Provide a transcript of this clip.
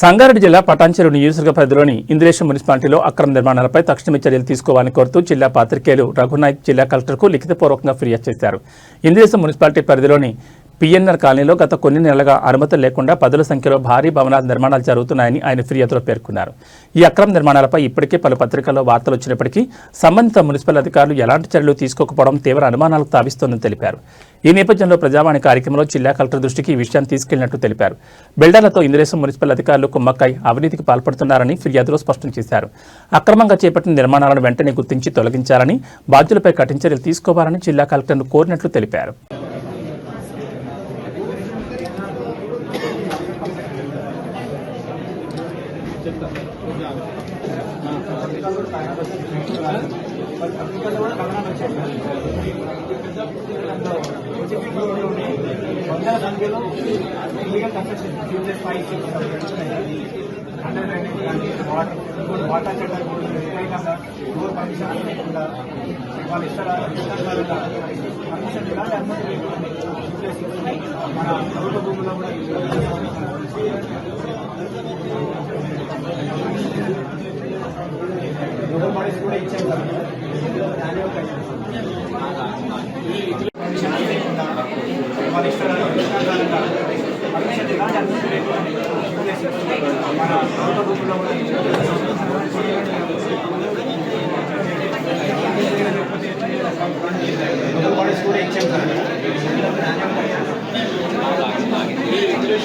సంగారెడ్డి జిల్లా పటాన్చెరు నియోజకవర్గ పరిధిలోని ఇంద్రేశం మున్సిపాలిటీలో అక్రమ నిర్మాణాలపై తక్షణమే చర్యలు తీసుకోవాలని కోరుతూ జిల్లా పాత్రికేయులు రఘునాయక్ జిల్లా కలెక్టర్కు లిఖితపూర్వకంగా ఫిర్యాదు చేశారు. ఇంద్రేశం మున్సిపాలిటీ పరిధిలోని పిఎన్ఆర్ కాలనీలో గత కొన్ని నెలలుగా అనుమతులు లేకుండా పదుల సంఖ్యలో భారీ భవనాల నిర్మాణాలు జరుగుతున్నాయని ఆయన ఫిర్యాదులో పేర్కొన్నారు. ఈ అక్రమ నిర్మాణాలపై ఇప్పటికే పలు పత్రికల్లో వార్తలు వచ్చినప్పటికీ సంబంధిత మున్సిపల్ అధికారులు ఎలాంటి చర్యలు తీసుకోకపోవడం తీవ్ర అనుమానాలకు తావిస్తోందని తెలిపారు. ఈ నేపథ్యంలో ప్రజావాణి కార్యక్రమంలో జిల్లా కలెక్టర్ దృష్టికి ఈ విషయాన్ని తీసుకెళ్ళినట్లు తెలిపారు. బిల్డర్లతో ఇంద్రేశం మున్సిపల్ అధికారులు కుమ్మక్కై అవినీతికి పాల్పడుతున్నారని ఫిర్యాదులో స్పష్టం చేశారు. అక్రమంగా చేపట్టిన నిర్మాణాలను వెంటనే గుర్తించి తొలగించాలని బాధ్యులపై కఠిన చర్యలు తీసుకోవాలని జిల్లా కలెక్టర్ను కోరినట్లు తెలిపారు. వందల సంఖ్యలో illegal construction future five six under drainage కానీ వాటర్ ఇంకోటి వాటర్ చట్టం కూడా పర్మిషన్ లేకుండా పర్మిషన్ మన ప్రభుత్వ భూముల్లో కూడా లోకల్ బాడీస్ కూడా ఇచ్చారు కదా దాని యొక్క పర్మిషన్ లేకుండా వాళ్ళ ఇష్టాలుగా పర్మిషన్ ఇలాంటి దాని లేకుండా మన ప్రభుత్వ కూడా